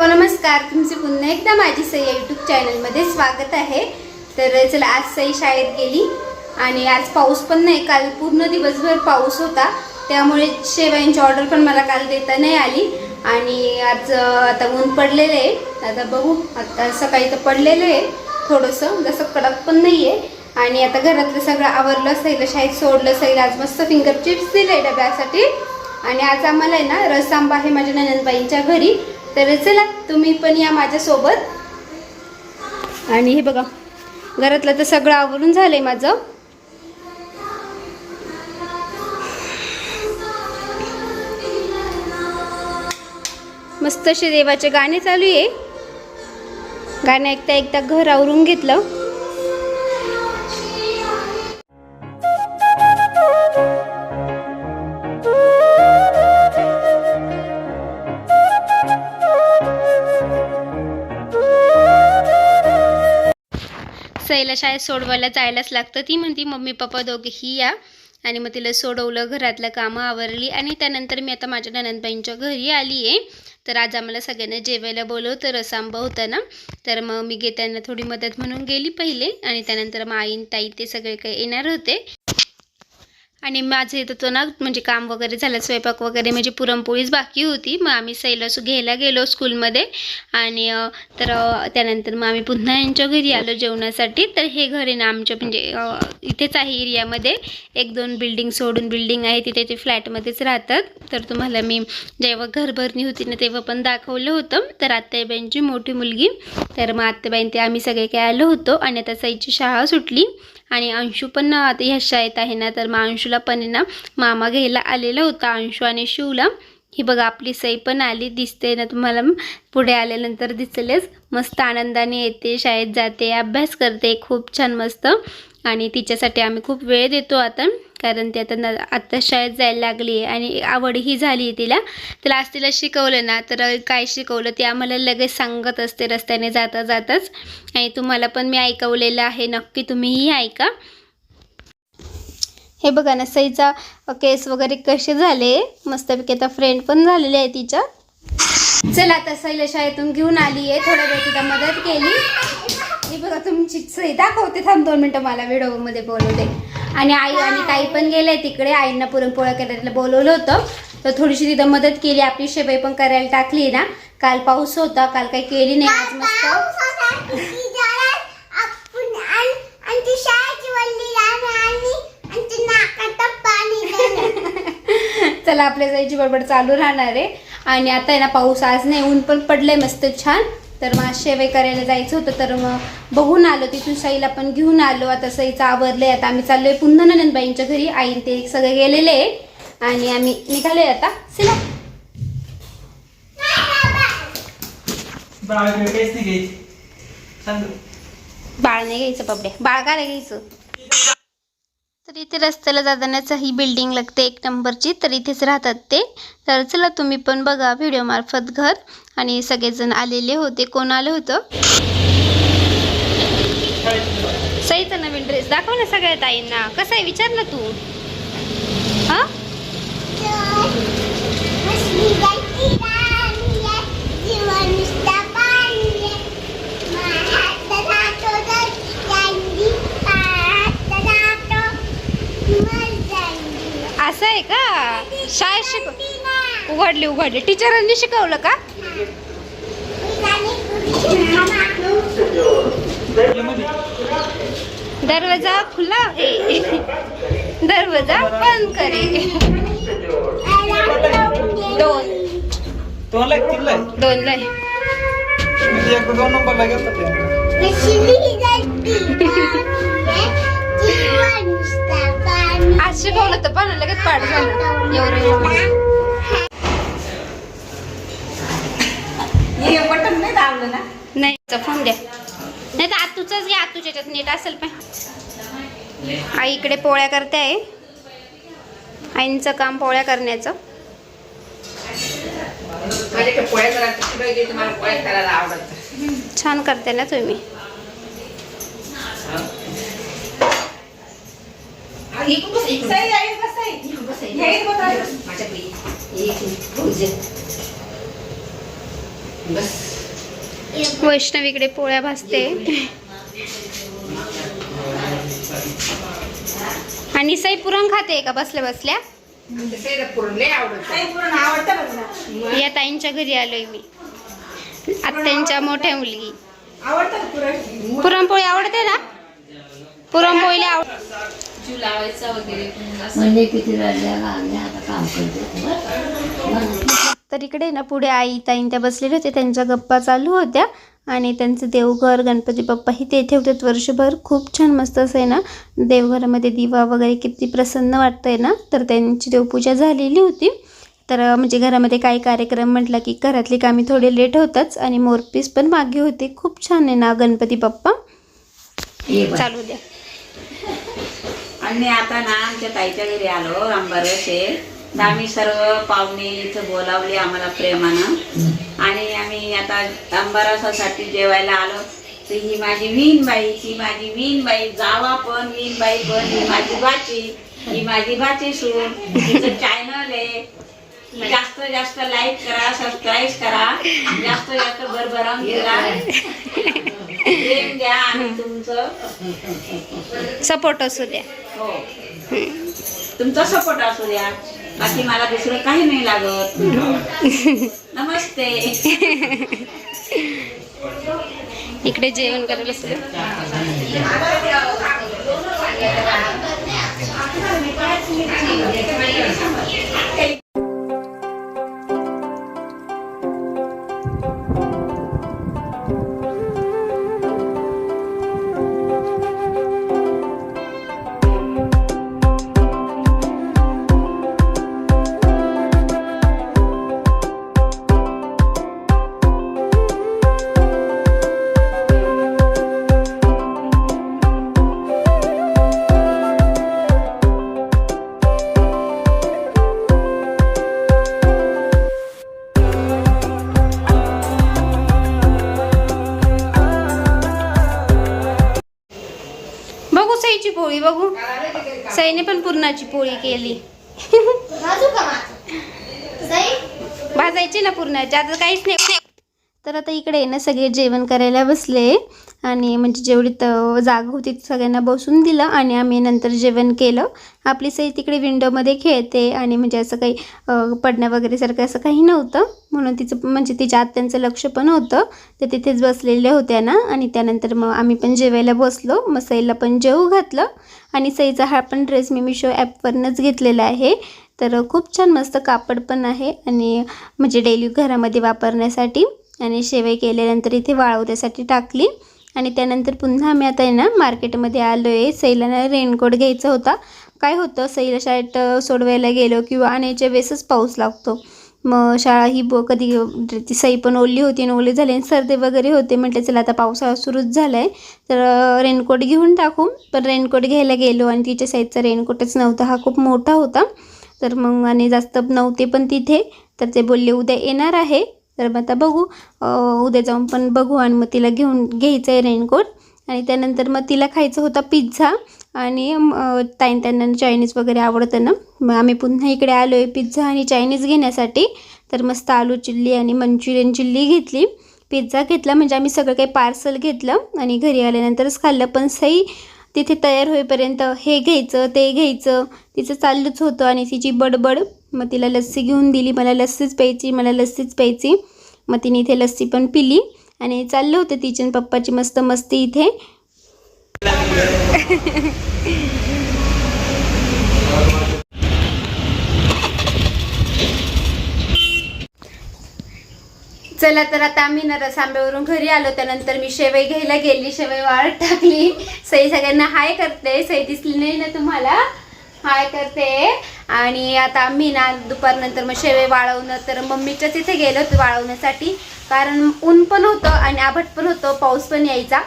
हो, नमस्कार. तुमचे पुन्हा एकदा माझी सई यूट्यूब चॅनलमध्ये स्वागत आहे. तर चला आज सई शाळेत गेली आणि आज पाऊस पण नाही. काल पूर्ण दिवसभर पाऊस होता. त्यामुळे शेवयांची ऑर्डर पण मला काल देता नाही आली. आणि आज आता ऊन पडलेलं आहे. आता बघू आता सकाळी तर पडलेलं आहे थोडंसं. जसं कडक पण नाही आहे आणि आता घरातलं सगळं आवरलं सैल शाळेत सोडलं सैल आज मस्त फिंगर चिप्स दिले डब्यासाठी. आणि आज आम्हाला आहे ना रस आंबा आहे माझ्या ननंदबाईंच्या घरी. तर चला तुम्ही पण या माझ्यासोबत. आणि हे बघा घरातलं तर सगळं आवरून झालंय माझं. मस्त असे देवाचे गाणे चालू आहे. गाणे ऐकता ऐकता घर आवरून घेतलं. तिला शाळेत सोडवायला जायलाच लागतं. ती म्हणती मम्मी पप्पा दोघेही या. आणि मग तिला सोडवलं घरातलं कामं आवरली आणि त्यानंतर मी आता माझ्या ननंदबाईंच्या घरी आली आहे. तर आज आम्हाला सगळ्यांना जेवायला बोलवतं रसांबा होता ना. तर मग मी घेताना त्यांना थोडी मदत म्हणून गेली पहिले आणि त्यानंतर मग आईन ताई ते सगळे काही येणार होते. आणि माझं इथं होतं ना म्हणजे काम वगैरे झालं स्वयंपाक वगैरे म्हणजे पुरणपोळीच बाकी होती. मग आम्ही सैला सु घ्यायला गेलो स्कूलमध्ये. आणि तर त्यानंतर मग आम्ही पुन्हा यांच्या घरी आलो जेवणासाठी. तर हे घर आहे ना आमच्या म्हणजे इथेच आहे एरियामध्ये. एक दोन बिल्डिंग सोडून बिल्डिंग आहे तिथे ते फ्लॅटमध्येच राहतात. तर तुम्हाला मी जेव्हा घरभरणी होती ना तेव्हा पण दाखवलं होतं. तर आत्याबाईंची मोठी मुलगी. तर मग आत्याबाईं ते आम्ही सगळे काय आलो होतो आणि आता सईची शाळा सुटली. आणि अंशू पण आता ह्या शाळेत आहे ना तर मग अंशूला पण आहे ना मामा घ्यायला आलेला होता अंशू आणि शिवला. ही बघा आपली सई पण आली दिसते ना तुम्हाला पुढे आल्यानंतर दिसलेच. मस्त आनंदाने येते शाळेत जाते अभ्यास करते खूप छान मस्त. आणि तिच्यासाठी आम्ही खूप वेळ देतो आता कारण ती आता न आत्ता शाळेत जायला लागली आहे आणि आवडही झाली आहे तिला. तर आज तिला शिकवलं ना तर काय शिकवलं ते आम्हाला लगेच सांगत असते रस्त्याने जाता जाताच. आणि तुम्हाला पण मी ऐकवलेलं आहे नक्की तुम्हीही ऐका. हे बघा ना सईचा केस वगैरे कसे झाले? मस्तपैकी आता फ्रेंड पण झालेली आहे तिच्या चला आता सईला शाळेतून घेऊन आली आहे थोड्या वेळ तिला मदत केली. हे बघा तुमची सई दाखवते थांब दोन मिनटं मला व्हिडिओमध्ये बोलवते. आणि आई आणि ताई पण गेले तिकडे आईंना पुरणपोळ्या करायला बोलवलं होतं. तर थोडीशी तिथं मदत केली आपली शेबाई पण करायला टाकली ना. काल पाऊस होता काल काही केली नाही आज मस्त. चला आपल्या जायची बडबड चालू राहणार आहे. आणि आता आहे ना पाऊस आज नाही ऊन पण पडलंय मस्त छान. तर मग शेवई करायला जायचं होतं तर मग बघून आलो तिथून सईला पण घेऊन आलो. आता सईचं आवरलंय आता आम्ही चाललोय पुन्हा नंदबाईंच्या घरी. आईन ते सगळे गेलेले आहे. आणि आम्ही निघालोय आता. सिला बाळ नाही घ्यायचं. बाबड्या. बाळ का नाही घ्यायचं. तर इथे रस्त्याला जातानाच ही बिल्डिंग लागते एक नंबरची. तर इथेच राहतात ते. तर चला तुम्ही पण बघा व्हिडिओ मार्फत घर. आणि सगळेजण आलेले होते. कोण आलं होतं? सईचा नवीन ड्रेस दाखव ना सगळ्या ताईंना. कसा आहे? विचार ना तू. हा? असं आहे का? शाळेत शिक उघडली उघडली. टीचरांनी शिकवलं का? दरवाजा खुला? है दरवाजा बंद करे. दोन. दोन लाख तीन लाख दोन दोन नंबरला गेलता ते. आज शिकवलं तर पण लगेच पाठ झालं. एवढं बटन नाही दाबलं ना? नाही चा फोन द्या. नाही तर आतूचाच घ्या आतूच्या याच्यात नीट असेल पण. आई इकडे पोळ्या करते आहे. आईंचं काम पोळ्या करण्याचं. माझ्याकडे पोळ्या जरा तिकडे गेली तर मला पोळ्या करायला आवडत छान करते ना तुम्ही माझ्याकडे बस वैष्णवीकडे पोळ्या भाजते. आणि सई पुरण खाते का बसल्या बसल्या? ते पुरण लय आवडत या ताईंच्या घरी आलोय मी. आत्यांच्या मोठ्या मुलगी. पुरणपोळी आवडते ना? पुरणपोळीला आवड जीव लावायचा वगैरे. पण असं. म्हणजे किती रडल्या लागल्या आता काम करते तर इकडे ना पुढे आई ताईन त्या बसलेल्या होत्या. त्यांच्या गप्पा चालू होत्या. आणि त्यांचं देवघर गणपती बाप्पा ही तेथे होते. वर्षभर खूप छान मस्त असं आहे ना देवघरामध्ये दिवा वगैरे किती प्रसन्न वाटतंय ना तर त्यांची देवपूजा झालेली होती. तर म्हणजे घरामध्ये काही कार्यक्रम म्हटलं की घरातली कामे थोडे लेट होताच आणि मोरपीस पण मागे होते. खूप छान आहे ना गणपती बाप्पा. चालू द्या. आणि आता ना आमच्या ताईच्या घरी आलो आंबारसे. तर आम्ही सर्व पाहुणे इथं बोलावले आम्हाला प्रेमानं. आणि आम्ही आता आंबारसासाठी जेवायला आलो. तर ही माझी वीणबाई ही माझी वीणबाई जावा पण वीणबाई पण ही माझी भाची. ही माझी भाची सून. तिचं चॅनल आहे. जास्त जास्त लाईक करा सबस्क्राईब करा. जास्त जास्त भरभरावून करा. प्रेम द्या आणि तुमचं. सपोर्ट असू द्या. हो. तुमचा सपोर्ट असू द्या. बाकी मला दुसरं काही नाही लागत. नमस्ते. इकडे जेवण करायला बसले. सईने पण पुरणाची पोळी केली. भाजायची ना पुरणाची आता काहीच नाही. तर आता इकडे आहे ना सगळे जेवण करायला बसले आणि म्हणजे जेवढी त जागा होती सगळ्यांना बसून दिलं आणि आम्ही नंतर जेवण केलं. आपली सई तिकडे विंडोमध्ये खेळते आणि म्हणजे असं काही पडण्या वगैरे सारखं असं काही नव्हतं. म्हणून तिचं म्हणजे तिच्या आत्यांचं लक्ष पण होतं. ते तिथेच बसलेल्या होत्या ना आणि त्यानंतर मग आम्ही पण जेवायला बसलो. मग सईला पण जेवू घातलं आणि सईचा हा पण ड्रेस मी मिशो ॲपवरनंच घेतलेला आहे. तर खूप छान मस्त कापड पण आहे आणि म्हणजे डेली घरामध्ये वापरण्यासाठी. आणि शेवई केल्यानंतर इथे वाळवण्यासाठी टाकली. आणि त्यानंतर पुन्हा आम्ही आता आहे ना मार्केटमध्ये आलो आहे सैलाना रेनकोट घ्यायचा होता. काय होतं सैला शाळेत सोडवायला गेलो किंवा आणायच्या वेळेसच पाऊस लागतो. मग शाळा ही ब कधी ती सई पण ओली होती आणि ओली झाली आणि सर्दी वगैरे होते. म्हटलं चला आता पावसाळा सुरूच झाला आहे तर रेनकोट घेऊन टाकू. पण रेनकोट घ्यायला गेलो आणि तिच्या साईजचा रेनकोटच नव्हता. हा खूप मोठा होता. तर मग आणि जास्त नव्हते पण तिथे. तर ते बोलले उद्या येणार आहे. तर मग आता बघू. उद्या जाऊन पण बघू आणि मग तिला घेऊन घ्यायचं आहे रेनकोट. आणि त्यानंतर मग तिला खायचं होता पिझ्झा. आणि ताईन त्यांना चायनीज वगैरे आवडतं ना. मग आम्ही पुन्हा इकडे आलो आहे पिझ्झा आणि चायनीज घेण्यासाठी. तर मस्त आलू चिल्ली आणि मंचुरियन चिल्ली घेतली. पिझ्झा घेतला. म्हणजे आम्ही सगळं काही पार्सल घेतलं आणि घरी आल्यानंतरच खाल्लं. पण सई तिथे तयार होईपर्यंत हे घ्यायचं ते घ्यायचं. तिचं चाललंच होतं आणि तिची बडबड. मग तिला लस्सी घेऊन दिली. मला लस्सीच प्यायची मला लस्सीच प्यायची. मग तिने इथे लस्सी पण पिली आणि चाललं होतं तिची पप्पाची मस्त मस्ती इथे. चला तर आता आम्ही ना सांब्यावरून घरी आलो. त्यानंतर मी शेवई घ्यायला गेली. शेवई वाळत टाकली. सई सगळ्यांना हाय करते. सई दिसली नाही ना तुम्हाला? हाय करते. आणि आता आम्ही ना दुपारनंतर मग शेवई वाळवणं तर मम्मीच्या तिथे गेलो वाळवण्यासाठी. कारण ऊन पण होतं आणि आभट पण होतं. पाऊस पण यायचा.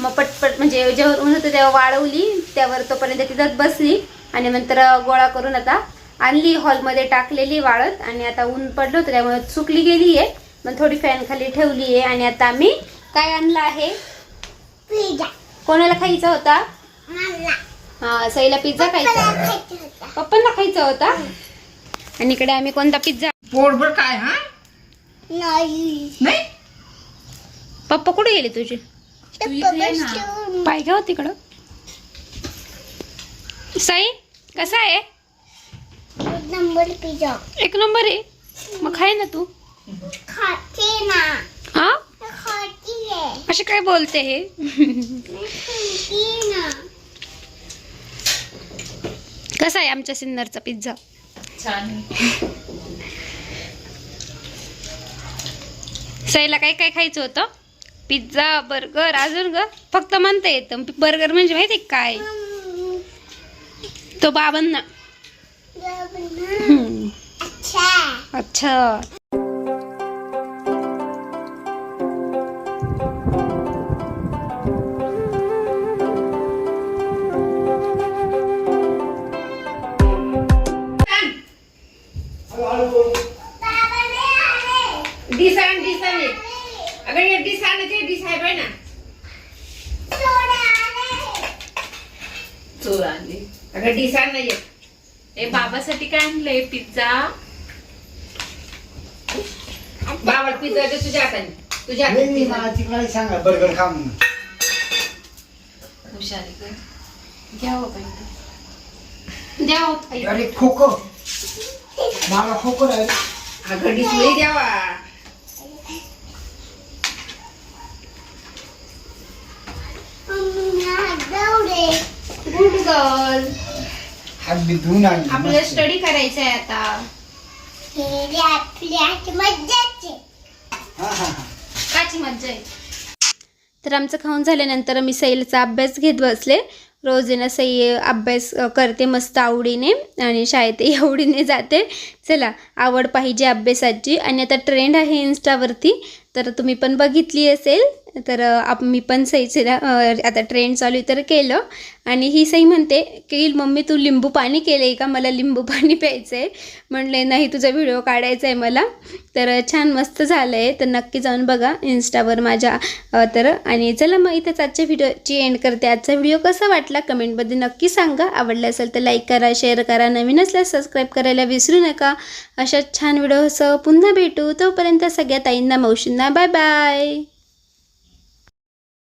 मग पटपट म्हणजे जेव्हा ऊन होतं तेव्हा वाळवली. त्यावर तोपर्यंत तिथंच बसली. आणि नंतर गोळा करून आता आणली. हॉलमध्ये टाकलेली वाळत. आणि आता ऊन पडलं होतं त्यामुळे सुकली गेली आहे मग थोडी फॅन खाली ठेवली आहे आणि आता आम्ही काय आणलं आहे? कोणाला खायचा होता? हा सईला पिझ्झा खायचा होता. पप्पांना खायचा होता? आणि इकडे आम्ही कोणता पिझ्झा? पोटभर काय हा? नाही. नाही? पप्पा कुठे गेले तुझे? घ्या हो तिकडं. साई कसा आहे? Number pizza. एक नंबर आहे. मग खाय ना तू. हा? असे काय बोलते हे? खाती ना. कसा आहे आमच्या सिन्नरचा पिझ्झा. साईला काय काय खायचं होतं? पिझ्झा बर्गर अजून ग? फक्त म्हणता येतं बर्गर म्हणजे माहिती काय? तो बाबांना. अच्छा. डिसाण डिसाण आहे. अगं हे डिसाण ते डिसाय पाय ना. चोर आणली अगं डिसाण नाही ए बाबासाठी काय आणलंय? पिझ्झा? बाबा पिझ्झा दे तुझ्या हाताने. तुझ्या नाही, हाताने नाही. मला तिकडे सांगा बर्गर खा म्हणून. हुशारी कर. द्या हो ताई. अरे खोको. मला खोको राहील. अगं डिसमध्ये द्यावा गुड गर्ल हात बी धुवून आणली आपल्याला मस्त. स्टडी करायचा आहे आता. मज्जाचे हा, हा, हा. काची मज्जा आहे तर आमचं खाऊन झाल्यानंतर मी सैलचा अभ्यास घेत बसले. रोज ना सई अभ्यास अ, करते मस्त आवडीने आणि शाळेतही आवडीने जाते. चला आवड पाहिजे अभ्यासाची. आणि आता ट्रेंड आहे इन्स्टावरती तर तुम्ही पण बघितली असेल. तर आप मी पण सईचेला आता ट्रेंड चालू आहे तर केलं. आणि ही सई म्हणते की मम्मी तू लिंबू पाणी केलं आहे का? मला लिंबू पाणी प्यायचं आहे म्हणले नाही तुझा व्हिडिओ काढायचा आहे मला. तर छान मस्त झालं आहे तर नक्की जाऊन बघा इन्स्टावर माझ्या तर. आणि चला मग इथंच आजच्या व्हिडिओची एंड करते. आजचा व्हिडिओ कसा वाटला कमेंटमध्ये नक्की सांगा. आवडला असेल तर लाईक करा शेअर करा. नवीन असल्यास सबस्क्राईब करायला विसरू नका. अशा छान व्हिडिओसह पुन्हा भेटू. तोपर्यंत सगळ्या ताईंना मावशींना बाय बाय.